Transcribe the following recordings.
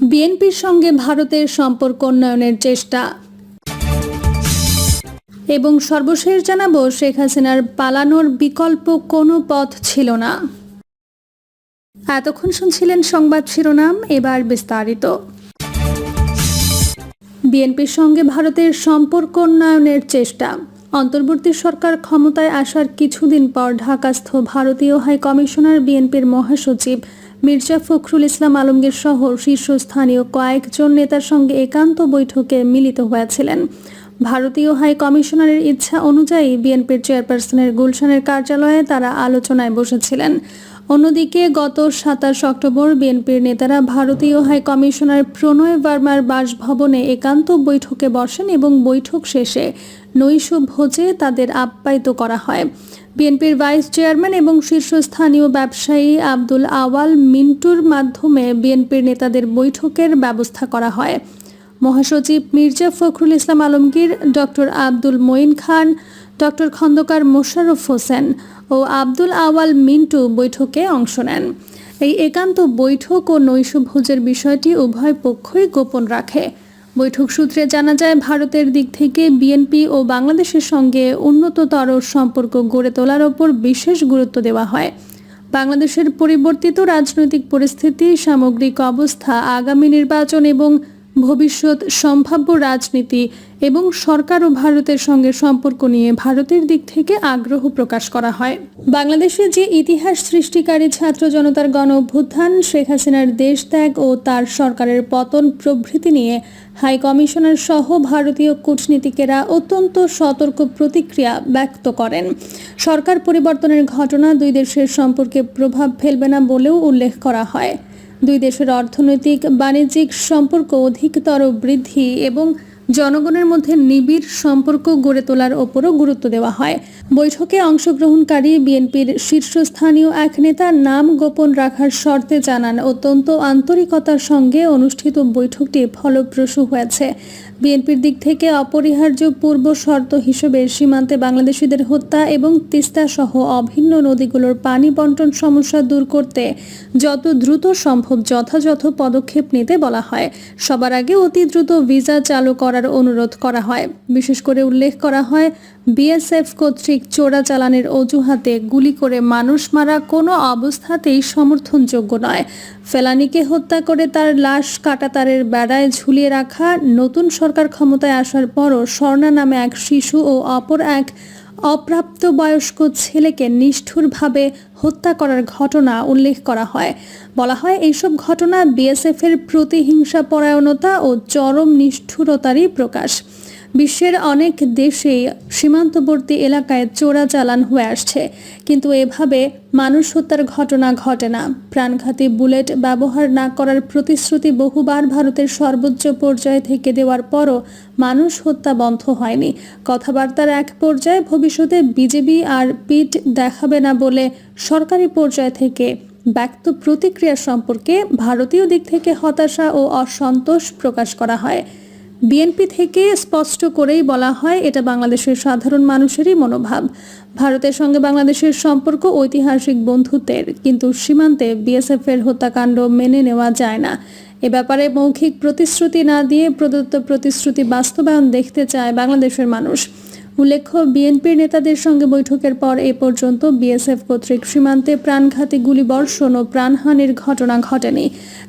বিএনপির সঙ্গে ভারতের সম্পর্ক উন্নয়নের চেষ্টা। এবং সর্বশেষ জানাব, শেখ হাসিনার পালানোর বিকল্প কোনো পথ ছিল না। এতক্ষণ শুনছিলেন সংবাদ শিরোনাম, এবার বিস্তারিত। বিএনপির সঙ্গে ভারতের সম্পর্ক উন্নয়নের চেষ্টা। অন্তর্বর্তী সরকার ক্ষমতায় আসার কিছুদিন পর ঢাকাস্থ ভারতীয় হাই কমিশনার বিএনপির মহাসচিব মির্জা ফখরুল ইসলাম আলমগীর সহ শীর্ষস্থানীয় কয়েকজন নেতার সঙ্গে একান্ত বৈঠকে মিলিত হয়েছিলেন। ভারতীয় হাই কমিশনারের ইচ্ছা অনুযায়ী বিএনপির চেয়ারপারসনের গুলশানের কার্যালয়ে তারা আলোচনায় বসেছিলেন। অন্যদিকে গত সাতাশ অক্টোবর বিএনপির নেতারা ভারতীয় হাই কমিশনার প্রণয় বার্মার বাসভবনে একান্ত বৈঠকে বসেন এবং বৈঠক শেষে নৈশ ভোজে তাদের আপ্যায়িত করা হয়। বিএনপির ভাইস চেয়ারম্যান এবং শীর্ষস্থানীয় ব্যবসায়ী আব্দুল আওয়াল মিন্টুর মাধ্যমে বিএনপির নেতাদের বৈঠকের ব্যবস্থা করা হয়। মহাসচিব মির্জা ফখরুল ইসলাম আলমগীর, ডক্টর আব্দুল মঈন খান, ডক্টর খন্দকার মোশাররফ হোসেন ও আব্দুল আওয়াল মিন্টু বৈঠকে অংশ নেন। এই একান্ত বৈঠক ও নৈশভোজের বিষয়টি উভয় পক্ষই গোপন রাখে। বৈঠক সূত্রে জানা যায়, ভারতের দিক থেকে বিএনপি ও বাংলাদেশের সঙ্গে উন্নততর সম্পর্ক গড়ে তোলার ওপর বিশেষ গুরুত্ব দেওয়া হয়। বাংলাদেশের পরিবর্তিত রাজনৈতিক পরিস্থিতি, সামগ্রিক অবস্থা, আগামী নির্বাচন এবং ভবিষ্যৎ, সম্ভাব্য রাজনীতি এবং সরকার ও ভারতের সঙ্গে সম্পর্ক নিয়ে ভারতের দিক থেকে আগ্রহ প্রকাশ করা হয়। বাংলাদেশে যে ইতিহাস সৃষ্টিকারী ছাত্র জনতার গণ অভ্যুত্থান, শেখ হাসিনার দেশ ত্যাগ ও তার সরকারের পতন প্রভৃতি নিয়ে হাই কমিশনার সহ ভারতীয় কূটনীতিকেরা অত্যন্ত সতর্ক প্রতিক্রিয়া ব্যক্ত করেন। সরকার পরিবর্তনের ঘটনা দুই দেশের সম্পর্কে প্রভাব ফেলবে না বলেও উল্লেখ করা হয়। দুই দেশের অর্থনৈতিক, বাণিজ্যিক সম্পর্ক অধিকতর বৃদ্ধি এবং জনগণের মধ্যে নিবিড় সম্পর্ক গড়ে তোলার ওপরও গুরুত্ব দেওয়া হয়। বৈঠকে অংশগ্রহণকারী বিএনপির শীর্ষস্থানীয় এক নেতা নাম গোপন রাখার শর্তে জানান, অত্যন্ত আন্তরিকতার সঙ্গে অনুষ্ঠিত বৈঠকটি ফলপ্রসূ হয়েছে। বিএনপির দিক থেকে অপরিহার্য পূর্ব শর্ত হিসেবে সীমান্তে বাংলাদেশিদের হত্যা এবং তিস্তা সহ অভিন্ন নদীগুলোর পানি বন্টন সমস্যা দূর করতে যত দ্রুত সম্ভব যথাযথ পদক্ষেপ নিতে বলা হয়। সবার আগে অতি দ্রুত ভিসা চালু করার অনুরোধ করা হয়। বিশেষ করে উল্লেখ করা হয়, বিএসএফ কর্তৃক চোরাচালানের অজুহাতে গুলি করে মানুষ মারা কোনো অবস্থাতেই সমর্থনযোগ্য নয়। ফেলানিকে হত্যা করে তার লাশ কাটাতারের বেড়ায় ঝুলিয়ে রাখা নতুন সরকার ক্ষমতায় আসার পরও স্বর্ণা নামে এক শিশু ও অপর এক অপ্রাপ্ত বয়স্ক ছেলেকে নিষ্ঠুরভাবে হত্যা করার ঘটনা উল্লেখ করা হয়। বলা হয়, এইসব ঘটনা বিএসএফের প্রতিহিংসা পরায়ণতা ও চরম নিষ্ঠুরতারই প্রকাশ। বিশ্বের অনেক দেশেই সীমান্তবর্তী এলাকায় চোরাচালান হয়ে আসছে। কিন্তু এভাবে মানুষ হত্যার ঘটনা ঘটে না। প্রাণঘাতী বুলেট ব্যবহার না করার প্রতিশ্রুতি বহুবার ভারতের সর্বোচ্চ পর্যায় থেকে দেওয়ার পরও মানুষ হত্যা বন্ধ হয়নি। কথাবার্তার এক পর্যায়ে ভবিষ্যতে বিজেপি আর পিঠ দেখাবে না বলে সরকারি পর্যায় থেকে ব্যক্ত প্রতিক্রিয়া সম্পর্কে ভারতীয় দিক থেকে হতাশা ও অসন্তোষ প্রকাশ করা হয়। বিএনপি থেকে স্পষ্ট করেই বলা হয়, এটা বাংলাদেশের সাধারণ মানুষেরই মনোভাব। ভারতের সঙ্গে বাংলাদেশের সম্পর্ক ঐতিহাসিক বন্ধুত্বের, কিন্তু সীমান্তে বিএসএফ এর হত্যাকাণ্ড মেনে নেওয়া যায় না। এ ব্যাপারে মৌখিক প্রতিশ্রুতি না দিয়ে প্রদত্ত প্রতিশ্রুতি বাস্তবায়ন দেখতে চায় বাংলাদেশের মানুষ। উল্লেখ্য, বিএনপির নেতাদের সঙ্গে বৈঠকের পর এ পর্যন্ত বিএসএফ কর্তৃক সীমান্তে প্রাণঘাতী গুলিবর্ষণ ও প্রাণহানির ঘটনা ঘটেনি।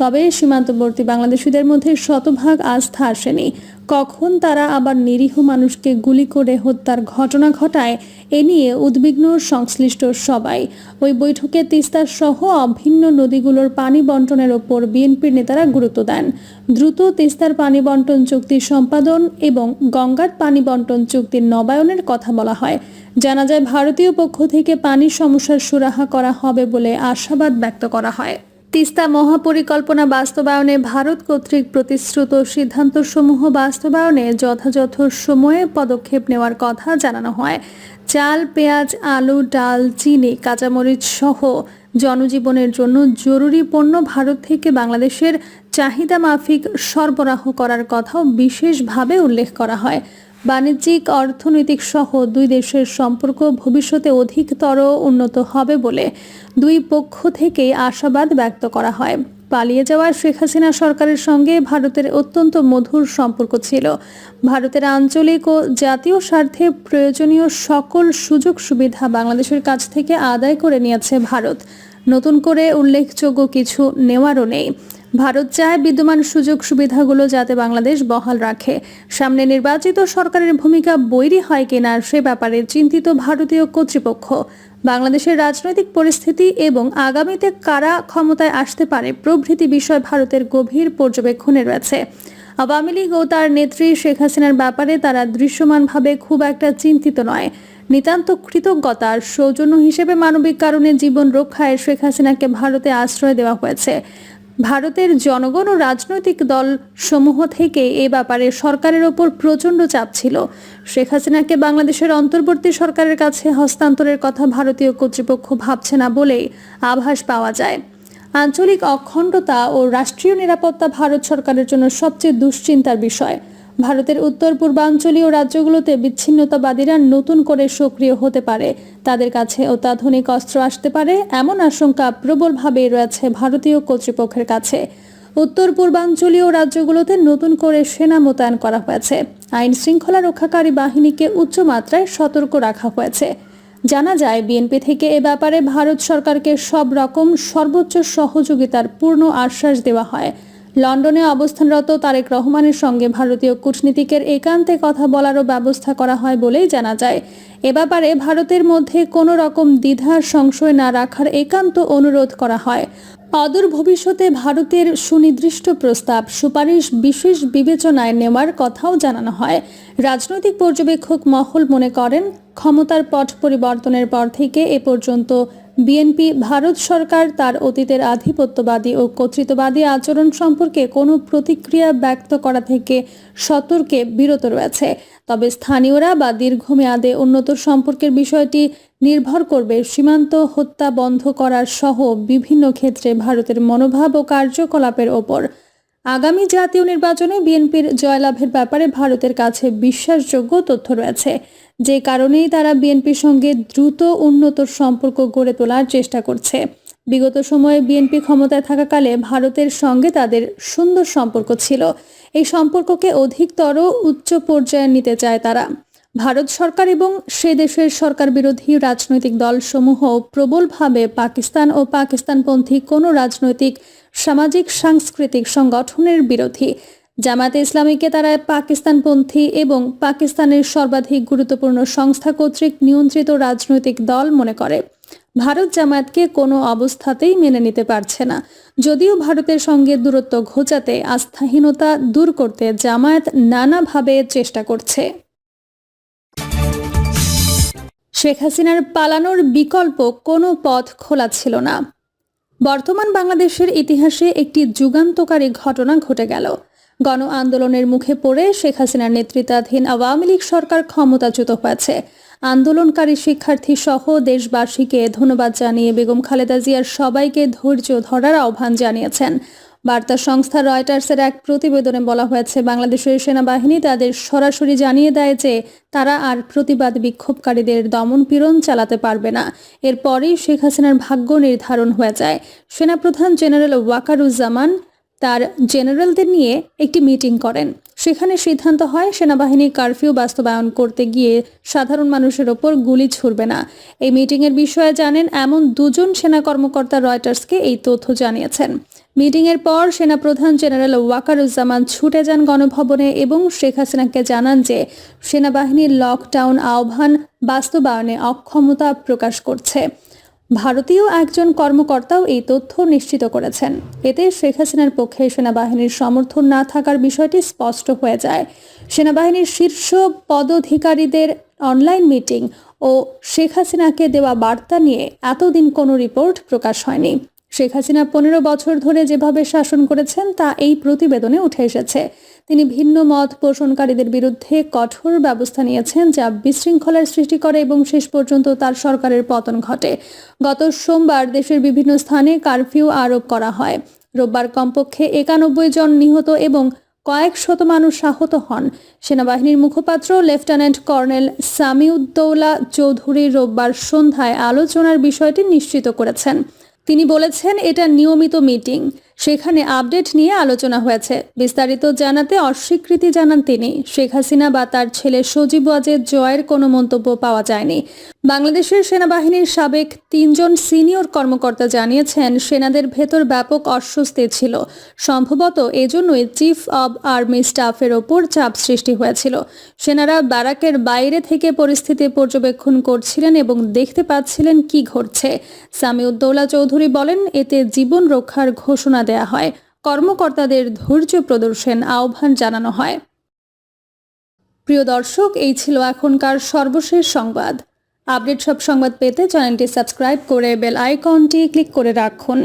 তবে সীমান্তবর্তী বাংলাদেশিদের মধ্যে শতভাগ আস্থা আসেনি। কখন তারা আবার নিরীহ মানুষকে গুলি করে হত্যার ঘটনা ঘটায়, এ নিয়ে উদ্বিগ্ন সংশ্লিষ্ট সবাই। ওই বৈঠকে তিস্তা সহ অভিন্ন নদীগুলোর পানি বন্টনের ওপর বিএনপির নেতারা গুরুত্ব দেন। দ্রুত তিস্তার পানি বন্টন চুক্তি সম্পাদন এবং গঙ্গার পানি বন্টন চুক্তির নবায়নের কথা বলা হয়। জানা যায়, ভারতীয় পক্ষ থেকে পানির সমস্যার সুরাহা করা হবে বলে আশাবাদ ব্যক্ত করা হয়। তিস্তা মহাপরিকল্পনা বাস্তবায়নে ভারত কর্তৃক প্রতিশ্রুত সিদ্ধান্তসমূহ বাস্তবায়নে যথাযথ সময়ে পদক্ষেপ নেওয়ার কথা জানানো হয়। চাল, পেঁয়াজ, আলু, ডাল, চিনি, কাঁচামরিচ সহ জনজীবনের জন্য জরুরি পণ্য ভারত থেকে বাংলাদেশের চাহিদা মাফিক সরবরাহ করার কথাও বিশেষভাবে উল্লেখ করা হয়। বাণিজ্যিক, অর্থনৈতিক সহ দুই দেশের সম্পর্ক ভবিষ্যতে অধিকতর উন্নত হবে বলে দুই পক্ষ থেকেই আশাবাদ ব্যক্ত করা হয়। পালিয়ে যাওয়া শেখ হাসিনা সরকারের সঙ্গে ভারতের অত্যন্ত মধুর সম্পর্ক ছিল। ভারতের আঞ্চলিক ও জাতীয় স্বার্থে প্রয়োজনীয় সকল সুযোগ সুবিধা বাংলাদেশের কাছ থেকে আদায় করে নিয়েছে ভারত। নতুন করে উল্লেখযোগ্য কিছু নেওয়ারও নেই। ভারত চায় বিদ্যমান সুযোগ সুবিধাগুলো যাতে বাংলাদেশ বহাল রাখে। সামনে নির্বাচিত সরকারের ভূমিকা বৈরী হয় কিনা সে ব্যাপারে চিন্তিত ভারতীয় কর্তৃপক্ষ। বাংলাদেশের রাজনৈতিক পরিস্থিতি এবং আগামীতে কারা ক্ষমতায় আসতে পারে প্রভৃতি বিষয় ভারতের গভীর পর্যবেক্ষণে রয়েছে। আওয়ামী লীগ ও তার নেত্রী শেখ হাসিনার ব্যাপারে তারা দৃশ্যমানভাবে খুব একটা চিন্তিত নয়। নিতান্ত কৃতজ্ঞতার সৌজন্য হিসেবে মানবিক কারণে জীবন রক্ষায় শেখ হাসিনাকে ভারতে আশ্রয় দেওয়া হয়েছে। ভারতের জনগণ ও রাজনৈতিক দল সমূহ থেকে এ ব্যাপারে সরকারের ওপর প্রচণ্ড চাপ ছিল। শেখ হাসিনাকে বাংলাদেশের অন্তর্বর্তী সরকারের কাছে হস্তান্তরের কথা ভারতীয় কর্তৃপক্ষ ভাবছে না বলেই আভাস পাওয়া যায়। আঞ্চলিক অখণ্ডতা ও রাষ্ট্রীয় নিরাপত্তা ভারত সরকারের জন্য সবচেয়ে দুশ্চিন্তার বিষয়। ভারতের উত্তর পূর্বাঞ্চলীয় রাজ্যগুলোতে বিচ্ছিন্নতাবাদীরা নতুন করে সক্রিয় হতে পারে। তাদের কাছে অত্যাধুনিক অস্ত্র আসতে পারে, এমন আশঙ্কা প্রবলভাবে রয়েছে ভারতীয় কর্তৃপক্ষের কাছে। উত্তর পূর্বাঞ্চলীয় রাজ্যগুলোতে নতুন করে সেনা মোতায়েন করা হয়েছে। আইন শৃঙ্খলা রক্ষাকারী বাহিনীকে উচ্চমাত্রায় সতর্ক রাখা হয়েছে। জানা যায়, বিএনপি থেকে এ ব্যাপারে ভারত সরকারকে সব রকম সর্বোচ্চ সহযোগিতার পূর্ণ আশ্বাস দেওয়া হয়। লন্ডনে অবস্থানরত তারেক রহমানের সঙ্গে ভারতীয় কূটনীতিকের একান্তে কথা বলারও ব্যবস্থা করা হয় বলেই জানা যায়। এ ব্যাপারে ভারতের মধ্যে কোনো রকম দ্বিধার সংশয় না রাখার একান্ত অনুরোধ করা হয়। অদূর ভবিষ্যতে ভারতের সুনির্দিষ্ট প্রস্তাব, সুপারিশ বিশেষ বিবেচনায় নেওয়ার কথাও জানানো হয়। রাজনৈতিক পর্যবেক্ষক মহল মনে করেন, ক্ষমতার পট পরিবর্তনের পর থেকে এ পর্যন্ত বিএনপি, ভারত সরকার তার অতীতের আধিপত্যবাদী ও কর্তৃত্ববাদী আচরণ সম্পর্কে কোনো প্রতিক্রিয়া ব্যক্ত করা থেকে সতর্কে বিরত রয়েছে। তবে স্থানীয়রা বা দীর্ঘমেয়াদে উন্নত সম্পর্কের বিষয়টি নির্ভর করবে সীমান্ত হত্যা বন্ধ করার সহ বিভিন্ন ক্ষেত্রে ভারতের মনোভাব ও কার্যকলাপের ওপর। আগামী জাতীয় নির্বাচনে বিএনপির জয়লাভের ব্যাপারে ভারতের কাছে বিশ্বাসযোগ্য তথ্য রয়েছে। যে কারণেই তারা বিএনপির সঙ্গে দ্রুত উন্নত সম্পর্ক গড়ে তোলার চেষ্টা করছে। বিগত সময়ে বিএনপি ক্ষমতায় থাকাকালে ভারতের সঙ্গে তাদের সুন্দর সম্পর্ক ছিল। এই সম্পর্ককে অধিকতর উচ্চ পর্যায়ে নিতে চায় তারা। ভারত সরকার এবং সে দেশের সরকার বিরোধী রাজনৈতিক দলসমূহ প্রবলভাবে পাকিস্তান ও পাকিস্তানপন্থী কোনো রাজনৈতিক, সামাজিক, সাংস্কৃতিক সংগঠনের বিরোধী। জামাতে ইসলামীকে তারা পাকিস্তানপন্থী এবং পাকিস্তানের সর্বাধিক গুরুত্বপূর্ণ সংস্থা কর্তৃক নিয়ন্ত্রিত রাজনৈতিক দল মনে করে। ভারত জামায়াতকে কোনো অবস্থাতেই মেনে নিতে পারছে না। যদিও ভারতের সঙ্গে দূরত্ব ঘোচাতে আস্থাহীনতা দূর করতে জামায়াত নানাভাবে চেষ্টা করছে। শেখ হাসিনার পালানোর বিকল্প কোনো পথ খোলা ছিল না। বর্তমান বাংলাদেশের ইতিহাসে একটি যুগান্তকারী ঘটনা ঘটে গেল। গণ আন্দোলনের মুখে পড়ে শেখ হাসিনার নেতৃত্বাধীন আওয়ামী লীগ সরকার ক্ষমতাচ্যুত হয়েছে। আন্দোলনকারী শিক্ষার্থী সহ দেশবাসীকে ধন্যবাদ জানিয়ে বেগম খালেদা জিয়ার সবাইকে ধৈর্য ধরার আহ্বান জানিয়েছেন। বার্তা সংস্থা রয়টার্সের এক প্রতিবেদনে বলা হয়েছে, বাংলাদেশের সেনাবাহিনী তাদের সরাসরি জানিয়ে দেয় যে তারা আর প্রতিবাদ বিক্ষোভকারীদের দমন পীড়ন চালাতে পারবে না। এরপরেই শেখ হাসিনার ভাগ্য নির্ধারণ হয়ে যায়। সেনাপ্রধান জেনারেল ওয়াকারুজ্জামান তার জেনারেলদের নিয়ে একটি মিটিং করেন। সেখানে সিদ্ধান্ত হয় সেনাবাহিনী কারফিউ বাস্তবায়ন করতে গিয়ে সাধারণ মানুষের ওপর গুলি ছুড়বে না। এই মিটিংয়ের বিষয়ে জানেন, এমন দুজন সেনা কর্মকর্তা রয়টার্সকে এই তথ্য জানিয়েছেন। মিটিংয়ের পর সেনাপ্রধান জেনারেল ওয়াকারুজ্জামান ছুটে যান গণভবনে এবং শেখ হাসিনাকে জানান যে সেনাবাহিনীর লকডাউন আহ্বান বাস্তবায়নে অক্ষমতা প্রকাশ করছে। ভারতীয় একজন কর্মকর্তাও এই তথ্য নিশ্চিত করেছেন। এতে শেখ হাসিনার পক্ষে সেনাবাহিনীর সমর্থন না থাকার বিষয়টি স্পষ্ট হয়ে যায়। সেনাবাহিনীর শীর্ষ পদাধিকারীদের অনলাইন মিটিং ও শেখ হাসিনাকে দেওয়া বার্তা নিয়ে এতদিন কোনো রিপোর্ট প্রকাশ হয়নি। শেখ হাসিনা পনেরো বছর ধরে যেভাবে শাসন করেছেন, তা এই প্রতিবেদনে উঠে এসেছে। তিনি ভিন্ন মত পোষণকারীদের বিরুদ্ধে কঠোর ব্যবস্থা নিয়েছেন যা বিশৃঙ্খলার সৃষ্টি করে এবং শেষ পর্যন্ত তার সরকারের পতন ঘটে। গত সোমবার দেশের বিভিন্ন স্থানে কারফিউ আরোপ করা হয়। রোববার কমপক্ষে একানব্বই জন নিহত এবং কয়েক শত মানুষ আহত হন। সেনাবাহিনীর মুখপাত্র লেফটেন্যান্ট কর্নেল সামিউদ্দৌলা চৌধুরী রোববার সন্ধ্যায় আলোচনার বিষয়টি নিশ্চিত করেছেন। তিনি বলেছেন, এটা নিয়মিত মিটিং। সেখানে আপডেট নিয়ে আলোচনা হয়েছে। বিস্তারিত জানাতে অস্বীকৃতি জানান তিনি। শেখ হাসিনা বা তার ছেলে সজীব ওয়াজেদ জয়ের কোনো মন্তব্য পাওয়া যায়নি। বাংলাদেশের সেনাবাহিনীর সাবেক তিনজন সিনিয়র কর্মকর্তা জানিয়েছেন, সেনাদের ভেতর ব্যাপক অস্বস্তি ছিল। সম্ভবত এজন্যই চিফ অব আর্মি স্টাফের ওপর চাপ সৃষ্টি হয়েছিল। সেনারা ব্যারাকের বাইরে থেকে পরিস্থিতি পর্যবেক্ষণ করছিলেন এবং দেখতে পাচ্ছিলেন কি ঘটছে। সামিউদ্দৌলা চৌধুরী বলেন, এতে জীবন রক্ষার ঘোষণা দেয়া হয়। কর্মকর্তাদের ধৈর্য প্রদর্শন আহ্বান জানানো হয়। প্রিয় দর্শক, এই ছিল এখনকার সর্বশেষ সংবাদ। আপডেট সব সংবাদ পেতে চ্যানেলটি সাবস্ক্রাইব করে বেল আইকনটি ক্লিক করে রাখুন।